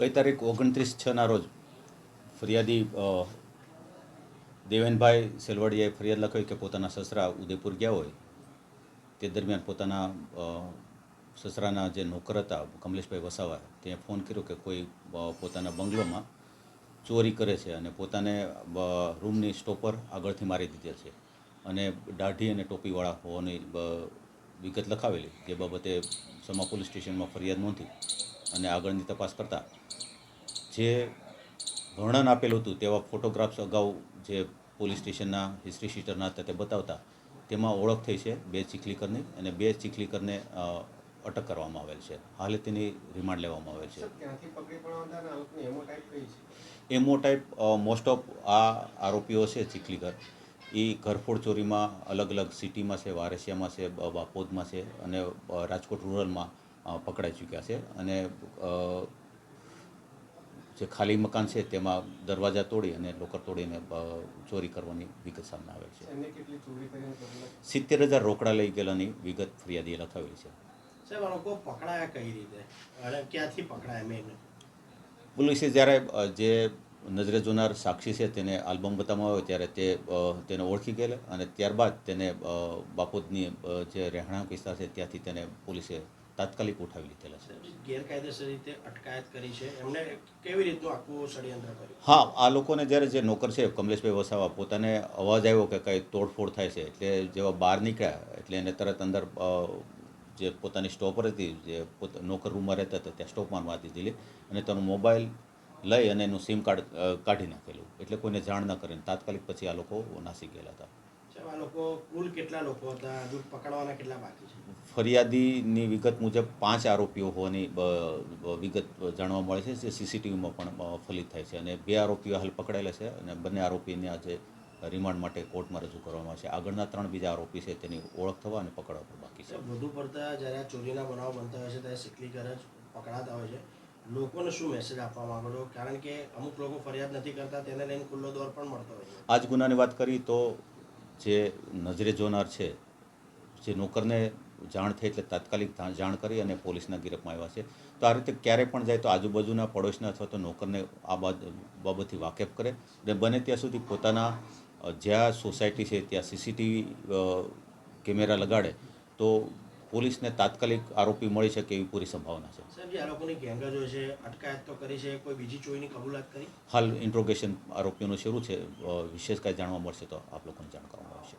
ગઈ તારીખ ઓગણત્રીસ છના રોજ ફરિયાદી દેવેનભાઈ સેલવાડિયાએ ફરિયાદ લખાવી કે પોતાના સસરા ઉદયપુર ગયા હોય તે દરમિયાન પોતાના સસરાના જે નોકર હતા કમલેશભાઈ વસાવા તે ફોન કર્યો કે કોઈ પોતાના બંગલોમાં ચોરી કરે છે અને પોતાને રૂમની સ્ટોપર આગળથી મારી દીધે છે અને દાઢી અને ટોપીવાળા હોવાની વિગત લખાવેલી, જે બાબતે સમા પોલીસ સ્ટેશનમાં ફરિયાદ નોંધી અને આગળની તપાસ કરતા જે વર્ણન આપેલું હતું તેવા ફોટોગ્રાફ્સ અગાઉ જે પોલીસ સ્ટેશનના હિસ્ટ્રી શીટરના હતા તે બતાવતા તેમાં ઓળખ થઈ છે બે ચીખલીકરની અને બે ચીખલીકરને અટક કરવામાં આવેલ છે. હાલે તેની રિમાન્ડ લેવામાં આવેલ છે. એમો ટાઈપ મોસ્ટ ઓફ આ આરોપીઓ છે ચીખલીકર. એ ઘરફોડ ચોરીમાં અલગ અલગ સિટીમાં છે વારસિયામાં છે બાપોદમાં છે અને રાજકોટ રૂરલમાં પકડાઈ ચૂક્યા છે અને જે ખાલી મકાન છે તેમાં દરવાજા તોડી અને લોકર તોડીને ચોરી કરવાની વિગત સામે આવે છે. એમને કેટલી ચોરી કરીને કરેલા સિત્તેર હજાર રોકડા લઈ ગયેલાની વિગત ફરિયાદીએ લખાવેલી છે. સાહેબ લોકો પકડાયા કઈ રીતે? અને ક્યાંથી પકડાયા મેન પોલીસે જ્યારે જે નજરે જોનાર સાક્ષી છે તેને આલ્બમ બતાવવામાં આવે ત્યારે તે તેને ઓળખી ગયેલા અને ત્યારબાદ તેને બાપોદની જે રહેણાંક વિસ્તાર છે ત્યાંથી તેને પોલીસે તાત્કાલિક ઉઠાવી લીધેલા છે. ગેરકાયદેસર રીતે અટકાયત કરી છે. એમને કેવી રીતનું આખું ષડયંત્ર કર્યું? હા આ લોકોને જ્યારે જે નોકર છે કમલેશભાઈ વસાવા પોતાને અવાજ આવ્યો કે કંઈ તોડફોડ થાય છે એટલે જેવા બહાર નીકળ્યા એટલે એને તરત અંદર જે પોતાની સ્ટોપર હતી જે પોત નોકર રૂમમાં રહેતા હતા ત્યાં સ્ટોપમાં મારી દીધેલી અને તેનો મોબાઈલ લઈ અને એનું સિમ કાર્ડ કાઢી નાખેલું. એટલે કોઈને જાણ ન કરીને તાત્કાલિક પછી આ લોકો નાસી ગયેલા હતા. આ લોકો કુલ કેટલા લોકો હતા? હજુ પકડવાના કેટલા બાકી છે? ફરિયાદીની વિગત મુજબ પાંચ આરોપીઓ હોવાની વિગત જાણવા મળે છે જે સીસીટીવીમાં પણ ફલિત થાય છે. અને બે આરોપીઓ હાલ પકડાયેલા છે અને બંને આરોપીને આજે રિમાન્ડ માટે કોર્ટમાં રજૂ કરવામાં આવશે આગળના ત્રણ બીજા આરોપી છે તેની ઓળખ થવા અને પકડવા પણ બાકી છે. વધુ પડતા જ્યારે આ ચોરીના બનાવ બનતા હોય છે ત્યારે સિકલી જ પકડાતા હોય છે. લોકોને શું મેસેજ આપવા માંગો છો? કારણ કે અમુક લોકો ફરિયાદ નથી કરતા તેને લઈને ખુલ્લો દોર પણ મળતો હોય આજ ગુનાની વાત કરી તો જે નજરે જોનાર છે, જે નોકરને જાણ થઈ એટલે તાત્કાલિક જાણ કરી અને પોલીસના ગિરફમાં આવ્યા છે. તો આ રીતે ક્યારે પણ જાય તો આજુબાજુના પડોશના અથવા તો નોકરને આ બાબતથી વાકેફ કરે અને બને ત્યાં સુધી પોતાના જ્યાં સોસાયટી છે, ત્યાં સીસીટીવી કેમેરા લગાડે તો પોલીસને તાત્કાલિક આરોપી મળી શકે એવી પૂરી સંભાવના છે. સાહેબ જે આ લોકોની ગેંગ જ છે અટકાયત તો કરી છે કોઈ બીજી ચોરીની કબૂલાત કરી? હાલ ઇન્ટ્રોગેશન આરોપીઓનું શરૂ છે. વિશેષ કાંઈ જાણવા મળશે તો આપ લોકોને જાણ કરવામાં આવશે.